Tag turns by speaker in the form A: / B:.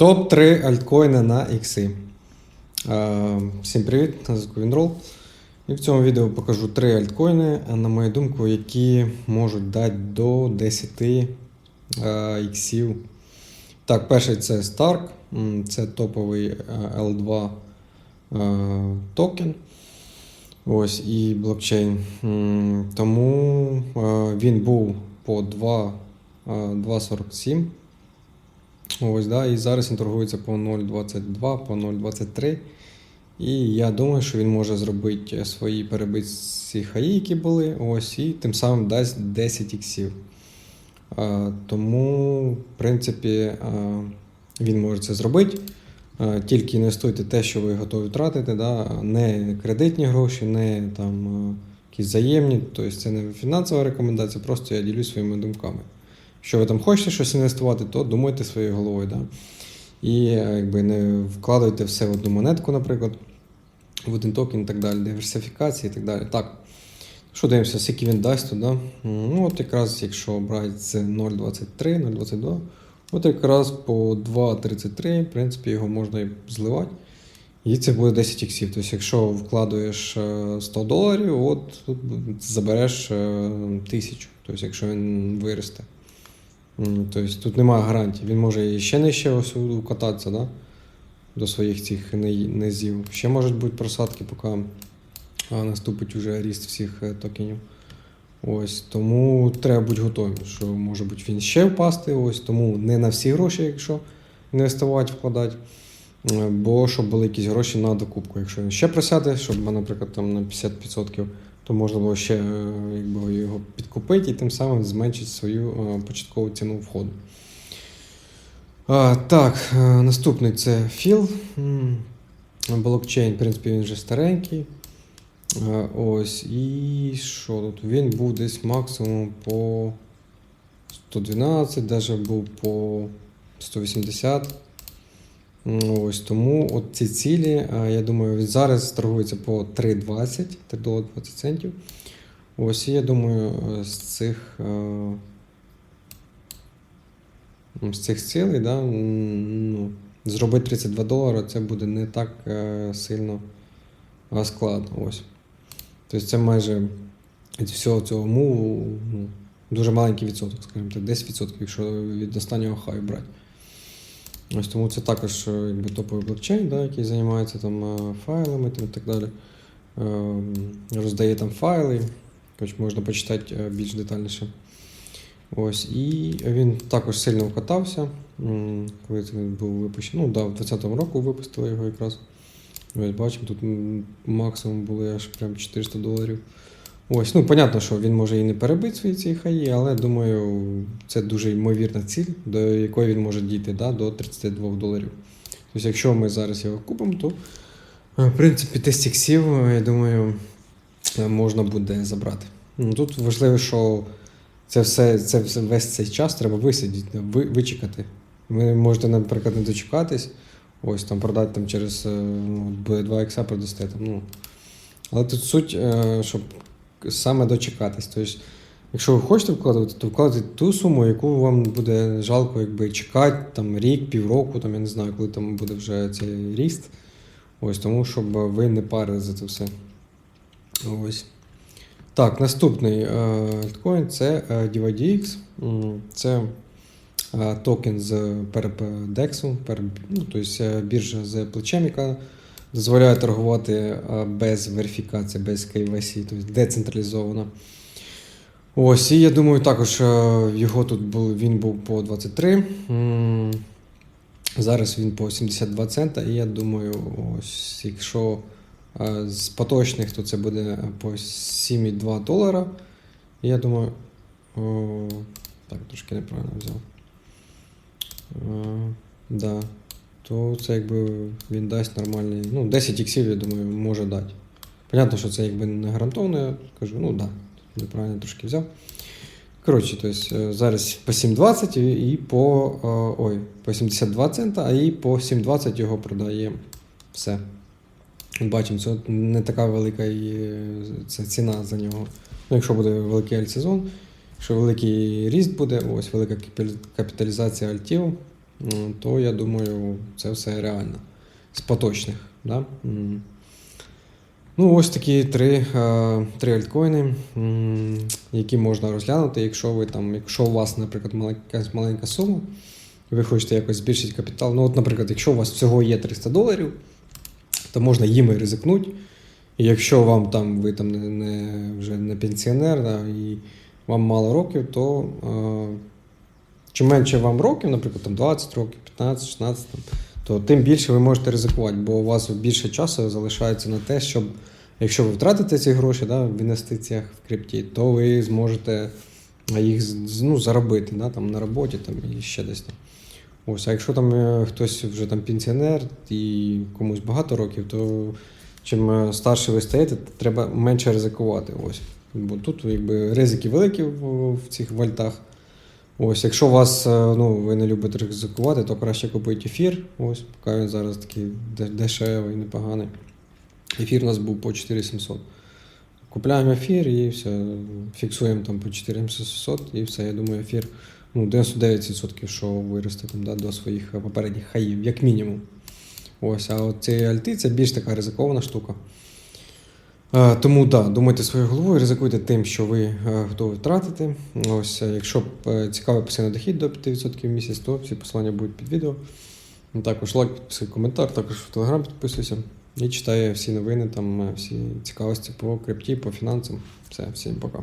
A: Топ-3 альткоїни на ікси. Е, Всім привіт, на Вінрол. І в цьому відео покажу 3 альткоїни, е, на мою думку, які можуть дати до 10 е, іксів. Так, перший це Stark, це топовий е, L2 е, токен. Ось і блокчейн. Тому він був по 2, е, 2,47. Ось, да, і зараз він торгується по 0,22, по 0,23. І я думаю, що він може зробити свої перебитці хаї, які були, ось, і тим самим дасть 10 іксів. Тому, в принципі, він може це зробити. Тільки інвестуйте те, що ви готові втратити, да? не кредитні гроші, не там, якісь взаємні. Тобто це не фінансова рекомендація, просто я ділюсь своїми думками. Якщо ви там хочете щось інвестувати, то думайте своєю головою. Да? І е, якби не вкладайте все в одну монетку, наприклад, в один токен і так далі, диверсифікації і так далі. Так. Що дивимося, скільки він дасть туди? Ну, от якраз, якщо брати з 0,23, 0,22, от якраз по 2,33, в принципі, його можна і зливати. І це буде 10 іксів. Тобто, якщо вкладуєш е, 100 доларів, от забереш е, 1000, тобто, якщо він виросте. Тобто тут немає гарантії. Він може і ще нижче ось укататися, да? до своїх цих низів. Ще можуть бути просадки, поки наступить уже ріст всіх е, токенів. Ось, тому треба бути готовим, що може бути він ще впасти. Ось, тому не на всі гроші, якщо інвестувати, вкладати. Е, Бо щоб були якісь гроші на докупку. Якщо він ще просяде, щоб, наприклад, там на 50%, то можна було ще е, якби, його підкупити і тим самим зменшити свою е, початкову ціну входу. Так, е, наступний це філ. Блокчейн, в принципі, він вже старенький. Ось, і що тут? Він був десь максимум по 112, навіть був по 180. Ось тому от ці цілі, е, я думаю, зараз торгується по 3,20, 3 долари 20 центів. Ось, і я думаю, е, з цих, е, з цих цілей, да, ну, зробити 32 долари, це буде не так сильно складно. Ось. Тобто це майже від всього цього муву ну, дуже маленький відсоток, скажімо так, 10%, якщо від останнього хаю брати. Ось тому це також е, якби, топовий блокчейн, да, який займається там е, файлами і так далі. Ем, Роздає там файли, хоч можна почитати е, більш детальніше. Ось, і він також сильно вкатався, коли він був випущений. Ну, да, в 2020 року випустили його якраз. Ось бачимо, тут максимум були аж прям 400 доларів. Ось, ну, понятно, що він може і не перебити свої ці хаї, але думаю, це дуже ймовірна ціль, до якої він може дійти да, до 32 доларів. Тобто, якщо ми зараз його купимо, то е, в принципі тест іксів, е, я думаю, е, можна буде забрати. Ну, Тут важливо, що це все, це все весь цей час треба висидіти, ви, вичекати. Ви можете, наприклад, не дочекатись, ось там продати там через ну, буде 2 ікса продасте. Там, ну. Але тут суть, щоб саме дочекатись. Тобто, якщо ви хочете вкладати, то вкладайте ту суму, яку вам буде жалко, якби чекати там рік, півроку, там я не знаю, коли там буде вже цей ріст. Ось тому, щоб ви не парили за це все. Ось. Так, наступний е, альткоін це е, DYDX. Це е, токен з передексу, пер, ну, тобто біржа з плечем, яка дозволяє торгувати е, без верифікації, без KYC, тобто децентралізовано. Ось, і я думаю, також е, його тут був, він був по 23. М, Зараз він по 72 цента, і я думаю, ось якщо е, з поточних, то це буде по 7,2 долара. Я думаю. О, так, трошки неправильно взяв. Е, да. То це якби він дасть нормальний. Ну, 10 іксів, я думаю, може дати. Понятно, що це якби не гарантовано, я кажу, ну так, да, неправильно трошки взяв. Коротше, то есть, е, зараз по 7,20 і, по, е, ой, по 72 цента, а і по 7,20 його продає все. Бачимо, це не така велика і, е, це ціна за нього. Ну, якщо буде великий альтсезон, якщо великий ріст буде, ось велика капіталізація альтів, то я думаю, це все реально. З поточних. Да? Ну, ось такі три, е, три альткоїни, які можна розглянути, якщо ви там, якщо у вас, наприклад, якась маленька сума, ви хочете якось збільшити капітал. Ну, от, наприклад, якщо у вас всього є 300 доларів, то можна їм і ризикнути. І якщо вам там ви там не, не вже не пенсіонер, да, і вам мало років, то е, чим менше вам років, наприклад, там 20 років, 15, 16, там, то тим більше ви можете ризикувати, бо у вас більше часу залишається на те, щоб якщо ви втратите ці гроші да, в інвестиціях в крипті, то ви зможете їх ну, заробити да, там, на роботі там, і ще десь там. Ось, а якщо там е, хтось вже там пенсіонер і комусь багато років, то чим е, старше ви стаєте, треба менше ризикувати. Ось. Бо тут якби, ризики великі в, в цих вальтах. Ось, якщо вас е, ну, ви не любите ризикувати, то краще купити ефір. Ось, поки він зараз такий де- дешевий, непоганий. Ефір у нас був по 4700. Купляємо ефір і все, фіксуємо там по 4700 і все. Я думаю, ефір ну, 99% що виросте там, да, до своїх попередніх хаїв, як мінімум. Ось, а от ці альти це більш така ризикована штука. Е, Тому да, думайте своєю головою, ризикуйте тим, що ви е, готові втратити. Ось, е, якщо цікавий постійний дохід до 5% в місяць, то всі посилання будуть під відео. Також лайк, підписуй, коментар, також в Телеграм підписуйся і читає всі новини, там всі цікавості по крипті, по фінансам. Все, всім пока.